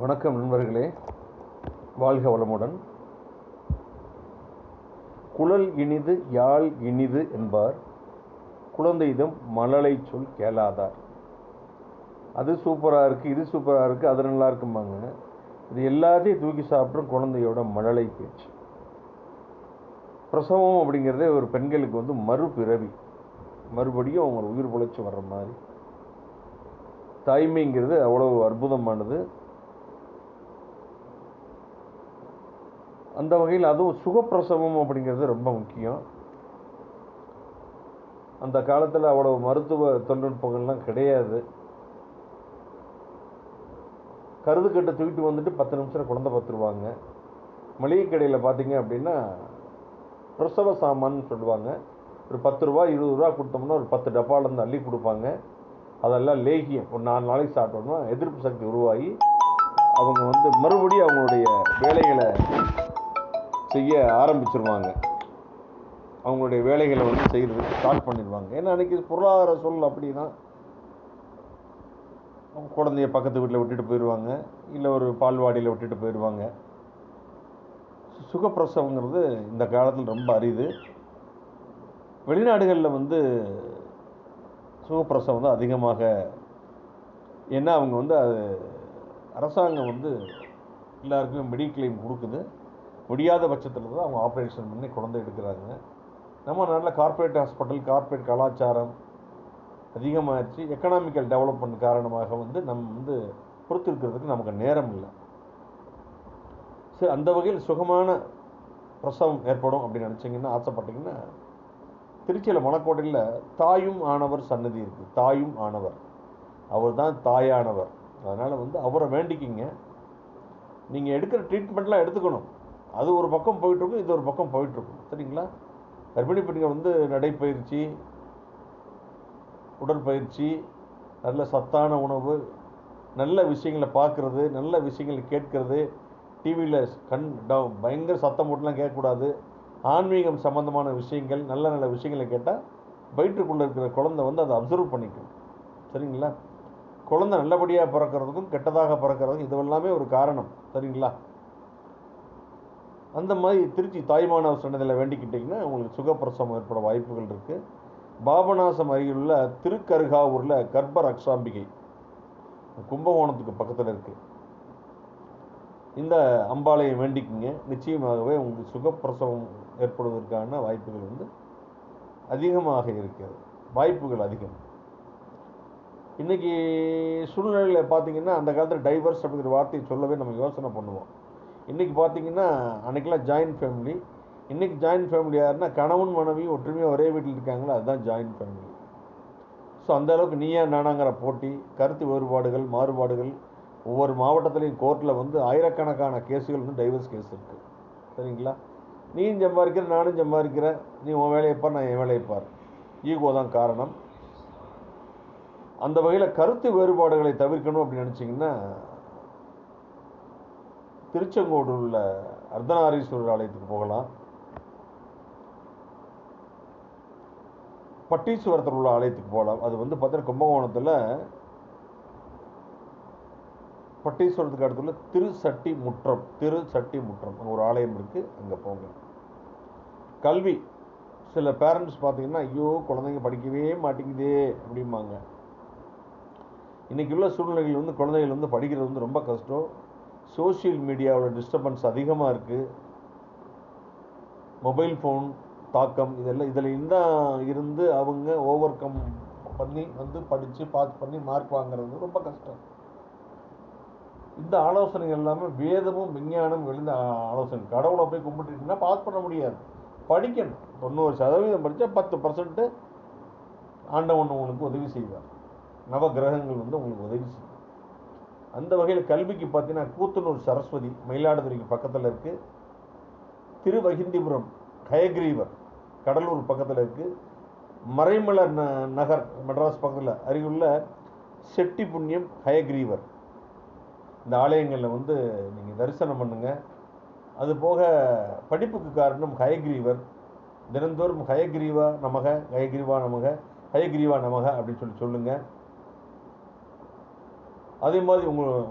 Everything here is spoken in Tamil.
வணக்கம் நண்பர்களே. வாழ்க வளமுடன். குழல் இனிது யாழ் இனிது என்பார். குழந்தைதம் மழலை சொல் கேளாதார். அது சூப்பராக இருக்குது இது சூப்பராக இருக்குது அது நல்லா இருக்குமாங்க இது எல்லாத்தையும் தூக்கி சாப்பிட்ரும் குழந்தையோட மழலை பேச்சு. பிரசவம் அப்படிங்கிறதே ஒரு பெண்களுக்கு வந்து மறுபிறவி. மறுபடியும் அவங்க உயிர் பொழைச்சி வர்ற மாதிரி. தாய்மைங்கிறது அவ்வளவு அற்புதமானது. அந்த வகையில் அதுவும் சுகப்பிரசவம் அப்படிங்கிறது ரொம்ப முக்கியம். அந்த காலத்தில் அவ்வளவு மருத்துவ தொழில்நுட்பங்கள்லாம் கிடையாது. கருதுக்கட்டை தூக்கிட்டு வந்துட்டு பத்து நிமிஷம் குழந்தை பார்த்துருவாங்க. மளிகை கடையில் பார்த்தீங்க அப்படின்னா பிரசவ சாமான்னு சொல்லுவாங்க. ஒரு பத்து ரூபா இருபது ரூபா கொடுத்தோம்னா ஒரு பத்து டப்பாலேருந்து அள்ளி கொடுப்பாங்க. அதெல்லாம் லேகியம். ஒரு நாலு நாளைக்கு சாப்பிட்டோம்னா எதிர்ப்பு சக்தி உருவாகி அவங்க வந்து மறுபடியும் அவங்களுடைய வேலைகளை செய்ய ஆரம்பிச்சிருவாங்க. அவங்களுடைய வேலைகளை வந்து செய்கிறது ஸ்டார்ட் பண்ணிடுவாங்க. ஏன்னா அன்றைக்கி பொருளாதார சூழல் அப்படின்னா குழந்தைய பக்கத்து வீட்டில் விட்டுட்டு போயிடுவாங்க. இல்லை ஒரு பால்வாடியில் விட்டுட்டு போயிடுவாங்க. சுகப்பிரசவங்கிறது இந்த காலத்தில் ரொம்ப அரிது. வெளிநாடுகளில் வந்து சுகப்பிரசவம் வந்து அதிகமாக ஏன்னா அவங்க வந்து அது அரசாங்கம் வந்து எல்லாருக்குமே மெடிக்ளைம் கொடுக்குது. முடியாத பட்சத்தில் தான் அவங்க ஆப்ரேஷன் பண்ணி குழந்தை எடுக்கிறாங்க. நம்ம நல்ல கார்ப்பரேட் ஹாஸ்பிட்டல் கார்ப்பரேட் கலாச்சாரம் அதிகமாகிடுச்சு எக்கனாமிக்கல் டெவலப்மெண்ட் காரணமாக வந்து நம்ம வந்து பொறுத்திருக்கிறதுக்கு நமக்கு நேரம் இல்லை. சரி அந்த வகையில் சுகமான பிரசவம் ஏற்படும் அப்படின்னு நினச்சிங்கன்னா ஆசைப்பட்டீங்கன்னா திருச்சியில் மணக்கோட்டையில் தாயும் ஆனவர் சன்னதி இருக்குது தாயும் ஆனவர். அவர் தான் தாயானவர். அதனால் வந்து அவரை வேண்டிக்கிங்க. நீங்கள் எடுக்கிற ட்ரீட்மெண்ட்லாம் எடுத்துக்கணும். அது ஒரு பக்கம் போயிட்டுருக்கும் இது ஒரு பக்கம் போயிட்டுருக்கும். சரிங்களா? கர்ப்பிணி பெண்கள் வந்து நடைப்பயிற்சி உடற்பயிற்சி நல்ல சத்தான உணவு நல்ல விஷயங்களை பார்க்குறது நல்ல விஷயங்களை கேட்கறது டிவியில் கண் டவுன் பயங்கர சத்தம் போட்டுலாம் கேட்கக்கூடாது. ஆன்மீகம் சம்மந்தமான விஷயங்கள் நல்ல நல்ல விஷயங்களை கேட்டால் வயிற்றுக்குள்ளே இருக்கிற குழந்தை வந்து அதை அப்சர்வ் பண்ணிக்கும். சரிங்களா? குழந்தை நல்லபடியாக பிறக்கிறதுக்கும் கெட்டதாக பிறக்கிறதுக்கும் இதுவெல்லாமே ஒரு காரணம். சரிங்களா? அந்த மாதிரி திருச்சி தாய்மானவர் சன்னதியில் வேண்டிக்கிட்டிங்கன்னா உங்களுக்கு சுகப்பிரசவம் ஏற்பட வாய்ப்புகள் இருக்குது பாபநாசம் அருகிலுள்ள திருக்கருகாவூரில் கர்ப்ப ரக்ஷாம்பிகை கும்பகோணத்துக்கு பக்கத்தில் இருக்குது இந்த அம்பாளையை வேண்டிக்குங்க. நிச்சயமாகவே உங்களுக்கு சுகப்பிரசவம் ஏற்படுவதற்கான வாய்ப்புகள் வந்து அதிகமாக இருக்கிறது. வாய்ப்புகள் அதிகம். இன்றைக்கி சூழ்நிலையில் பார்த்தீங்கன்னா அந்த காலத்தில் டைவர்ஸ் அப்படிங்கிற வார்த்தையை சொல்லவே நம்ம யோசனை பண்ணுவோம். இன்றைக்கி பார்த்தீங்கன்னா அன்றைக்கெலாம் ஜாயின்ட் ஃபேமிலி இன்றைக்கி ஜாயின்ட் ஃபேமிலி யாருன்னா கணவன் மனைவி ஒற்றுமையாக ஒரே வீட்டில் இருக்காங்களோ? அதுதான் ஜாயின்ட் ஃபேமிலி ஸோ அந்த அளவுக்கு நீயா நானாங்கிற போட்டி கருத்து வேறுபாடுகள் மாறுபாடுகள் ஒவ்வொரு மாவட்டத்துலேயும் கோர்ட்டில் வந்து ஆயிரக்கணக்கான கேஸுகள் வந்து டைவர்ஸ் கேஸ் இருக்குது சரிங்களா? நீயும் சம்பாதிக்கிற நானும் சம்பாதிக்கிறேன் நீ உன் வேலையை பார் நான் என் வேலையை பார். ஈகோ தான் காரணம். அந்த வகையில் கருத்து வேறுபாடுகளை தவிர்க்கணும் அப்படின்னு நினச்சிங்கன்னா திருச்செங்கோடு உள்ள அர்த்தநாரீஸ்வரர் ஆலயத்துக்கு போகலாம். பட்டீஸ்வரத்தில் உள்ள ஆலயத்துக்கு போகலாம். அது வந்து பார்த்தீங்கன்னா கும்பகோணத்தில் பட்டீஸ்வரத்துக்கு அடுத்துள்ள திருசட்டி முற்றம் திருசட்டி முற்றம் அங்கே ஒரு ஆலயம் இருக்குது அங்கே போங்க. கல்வி. சில பேரண்ட்ஸ் பார்த்தீங்கன்னா ஐயோ குழந்தைங்க படிக்கவே மாட்டேங்குதே அப்படிம்பாங்க. இன்றைக்கி உள்ள சூழ்நிலைகள் வந்து குழந்தைகள் வந்து படிக்கிறது வந்து ரொம்ப கஷ்டம். சோஷியல் மீடியாவோட டிஸ்டர்பன்ஸ் அதிகமாக இருக்குது மொபைல் ஃபோன் தாக்கம் இதெல்லாம் இதில் இருந்தால் இருந்து அவங்க ஓவர் கம் பண்ணி வந்து படித்து பாஸ் பண்ணி மார்க் வாங்குறது ரொம்ப கஷ்டம். இந்த ஆலோசனை எல்லாமே வேதமும் விஞ்ஞானம் விழுந்த ஆலோசனை. கடவுளை போய் கும்பிட்டுட்டுனா பாஸ் பண்ண முடியாது. படிக்கணும். தொண்ணூறு சதவீதம் படித்தா பத்து பர்சன்ட்டு ஆண்டவன் உங்களுக்கு உதவி செய்வார். நவ கிரகங்கள் வந்து உங்களுக்கு உதவி செய்யும். அந்த வகையில் கல்விக்கு பார்த்தீங்கன்னா கூத்தனூர் சரஸ்வதி மயிலாடுதுறைக்கு பக்கத்தில் இருக்குது திருவகிந்திபுரம் ஹயக்ரீவர் கடலூர் பக்கத்தில் இருக்குது மறைமலர் ந நகர் மெட்ராஸ் பக்கத்தில் அருகிலுள்ள செட்டி புண்ணியம் ஹயக்ரீவர் இந்த ஆலயங்களில் வந்து நீங்கள் தரிசனம் பண்ணுங்கள் அது போக படிப்புக்கு காரணம் ஹயக்ரீவர் தினந்தோறும் ஹயக்ரீவா நமக ஹயக்ரீவா நமக ஹயக்ரீவா நமக அப்படின்னு சொல்லி சொல்லுங்கள் அதே மாதிரி உங்கள்